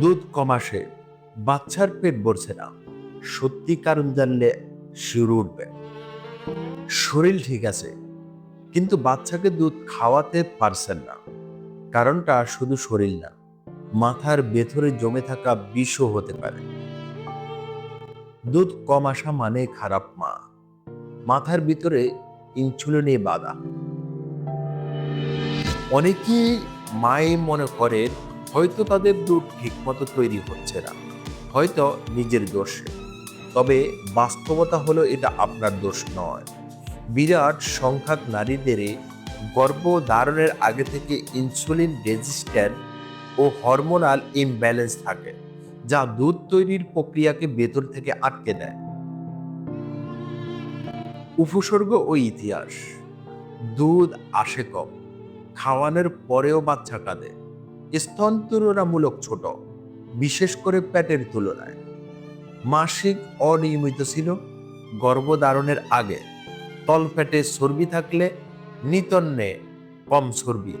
দুধ কমাসে বাচ্চার পেট ভরছে না। সত্যি কারণ জানলে শিউরে উঠবে। শরীর ঠিক আছে, কিন্তু বাচ্চাকে দুধ খাওয়াতে পারছেন না। কারণটা শুধু শরীর না, মাথার ভেতরে জমে থাকা বিষও হতে পারে। দুধ কম আসা মানে খারাপ মা। মাথার ভিতরে ইনসুলিনে বাধা। অনেকেই মায়ে মনে করেন হয়তো তাদের দুধ ঠিকমতো তৈরি হচ্ছে না, হয়তো নিজের দোষে তবে বাস্তবতা হলো এটা আপনার দোষ নয়। বিরাট সংখ্যক নারীদের গর্ভধারণের আগে থেকে ইনসুলিন রেজিস্ট্যান্ট ও হরমোনাল ইমব্যালেন্স থাকে, যা দুধ তৈরির প্রক্রিয়াকে ভেতর থেকে আটকে দেয়। উপসর্গ ও ইতিহাস। দুধ আসে কম, খাওয়ানোর পরেও বাচ্চা কাঁদে। স্তন তুলনামূলক ছোট, বিশেষ করে পেটের তুলনায়। মাসিক অনিয়মিত ছিল, গর্ভধারণের আগে। তলপেটে চর্বি থাকলে নিতন্নে কম চর্বি।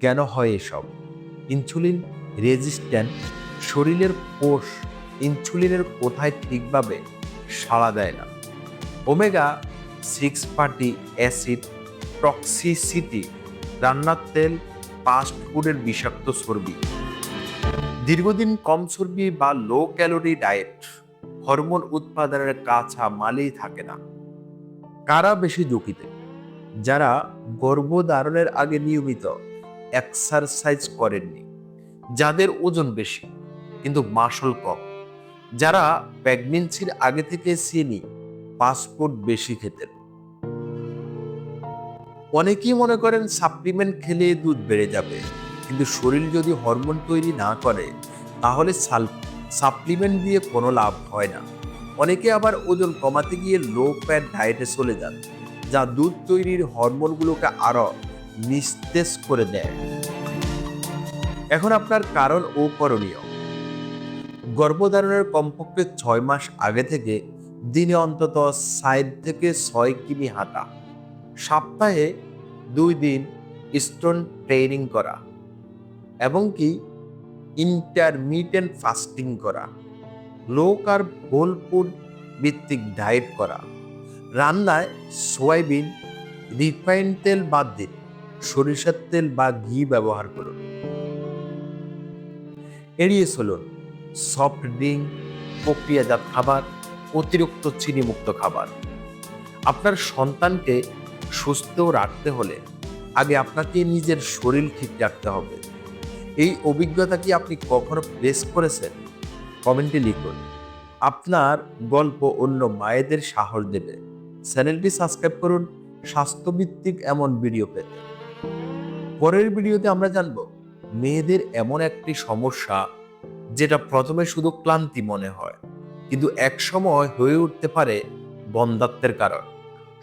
কেন হয় এসব? ইনসুলিন রেজিস্ট্যান্ট শরীরের কোষ ইনসুলিনের কোথায় ঠিকভাবে সাড়া দেয় না। Omega six fatty acid, toxicity, রান্নার তেল ফাস্ট ফুডের বিষাক্ত চর্বি। দীর্ঘদিন কম চর্বি বা লো ক্যালোরি ডায়েট হরমোন উৎপাদনের কাঁচা মালেই থাকে না। কারা বেশি ঝুঁকিতে? যারা গর্ভধারণের আগে নিয়মিত এক্সারসাইজ করেননি, যাদের ওজন বেশি কিন্তু মাসল কম, যারা প্রেগনেন্সির আগে থেকে চিনি পাসপোর্ট বেশি খেতেন। অনেকেই মনে করেন সাপ্লিমেন্ট খেলে দুধ বেড়ে যাবে। কিন্তু শরীর যদি হরমোন তৈরি না করে, তাহলে সাপ্লিমেন্ট দিয়ে কোনো লাভ হয় না। অনেকে আবার ওজন কমাতে গিয়ে লো ফ্যাট ডায়েটে চলে যান, যা দুধ তৈরির হরমোনগুলোকে আরও নিস্তেজ করে দেয়। এখন আপনার কারণ ও করণীয়। গর্ভধারণের কমপক্ষে ছয় মাস আগে থেকে দিনে অন্তত সাইড থেকে ছয় কিমি হাঁটা। সপ্তাহে দুই দিন স্টোন ট্রেনিং করা এবং কি ইন্টারমিডিয়েন্ট ফাস্টিং করা লো কার্ব হোল ফুড ভিত্তিক ডায়েট করা, রান্নায় সয়াবিন রিফাইন তেল বাদ দিন সরিষার তেল বা ঘি ব্যবহার করুন। এড়িয়ে চলুন সফট ড্রিঙ্ক প্রক্রিয়াজাত খাবার, অতিরিক্ত চিনিমুক্ত খাবার। আপনার সন্তানকে সুস্থ রাখতে হলে আগে আপনাকে নিজের শরীর ঠিক রাখতে হবে। এই অভিজ্ঞতা কি আপনি কখনো প্রেস করেছেন? কমেন্টে লিখুন। আপনার গল্প অন্য মায়েদের সাহস দেবে। চ্যানেলটি সাবস্ক্রাইব করুন, স্বাস্থ্যভিত্তিক এমন ভিডিও পেতে। পরের ভিডিওতে আমরা জানব, মেয়েদের এমন একটি সমস্যা যেটা প্রথমে শুধু ক্লান্তি মনে হয়, কিন্তু এক সময় হয়ে উঠতে পারে বন্ধাত্বের কারণ।